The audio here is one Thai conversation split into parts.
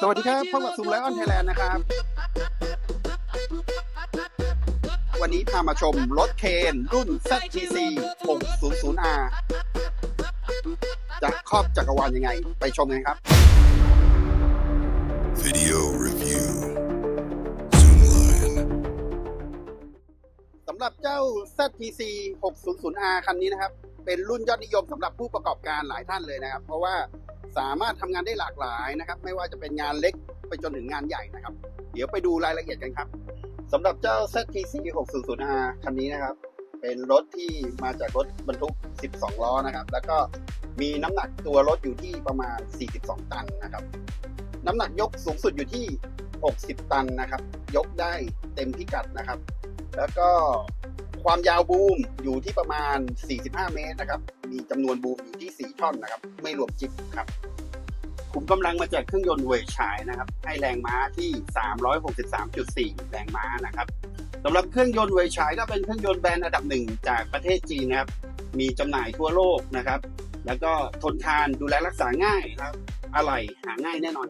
สวัสดีครับพบกับซูมไลออนไทยแลนด์นะครับ วันนี้พามาชมรถเคนรุ่น ZTC 600R จะครอบจักรวาลยังไง ไปชมกันครับ Video review. Zoomline. สำหรับเจ้า ZTC 600R คันนี้นะครับ เป็นรุ่นยอดนิยมสำหรับผู้ประกอบการหลายท่านเลยนะครับ เพราะว่า สามารถทำงานได้หลากหลายนะครับ ไม่ว่าจะเป็นงานเล็กไปจนถึงงานใหญ่นะครับ เดี๋ยวไปดูรายละเอียดกันครับสำหรับเจ้า ZTC 600R คันนี้นะครับ เป็นรถที่มาจากรถบรรทุก 12 ล้อนะครับ แล้วก็มีน้ำหนักตัวรถอยู่ที่ประมาณ 42 ตันนะครับ น้ำหนักยกสูงสุดอยู่ที่ 60 ตันนะครับ ยกได้เต็มพิกัดนะครับ แล้วก็ ความยาวบูมอยู่ที่ประมาณ 45 เมตรนะครับ มีจำนวนบูมอยู่ที่ 4 ท่อนนะครับ ไม่รวมจิบครับขุมกำลังมาจากเครื่องยนต์เวชายนะครับ ให้แรงม้าที่ 363.4 แรงม้านะครับสำหรับเครื่องยนต์เวชายก็เป็นเครื่องยนต์แบรนด์อันดับหนึ่งจากประเทศจีนนะครับ มีจำหน่ายทั่วโลกนะครับ แล้วก็ทนทานดูแลรักษาง่ายครับอะไรหาง่ายแน่นอน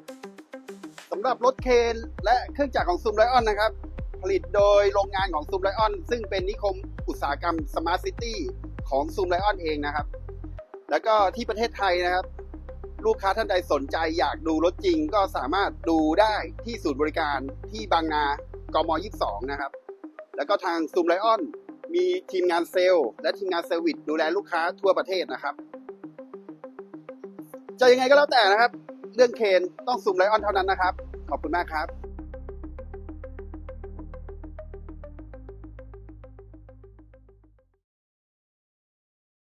สำหรับรถเคนและเครื่องจักรของซูมไลออนนะครับ ผลิตโดยโรงงานของซูมไลออนซึ่งเป็นนิคมอุตสาหกรรมสมาร์ทซิตี้ของซูมไลออนเองนะครับ แล้วก็ที่ประเทศไทยนะครับ ลูกค้าท่านใดสนใจอยากดูรถจริงก็สามารถดูได้ที่ศูนย์บริการที่บางนากม22 นะครับ แล้วก็ทางซูมไลออนมีทีมงานเซลล์และทีมงานเซอร์วิสดูแลลูกค้าทั่วประเทศนะครับ จะยังไงก็แล้วแต่นะครับ เรื่องเคนต้องซูมไลออนเท่านั้นนะครับ ขอบคุณมากครับ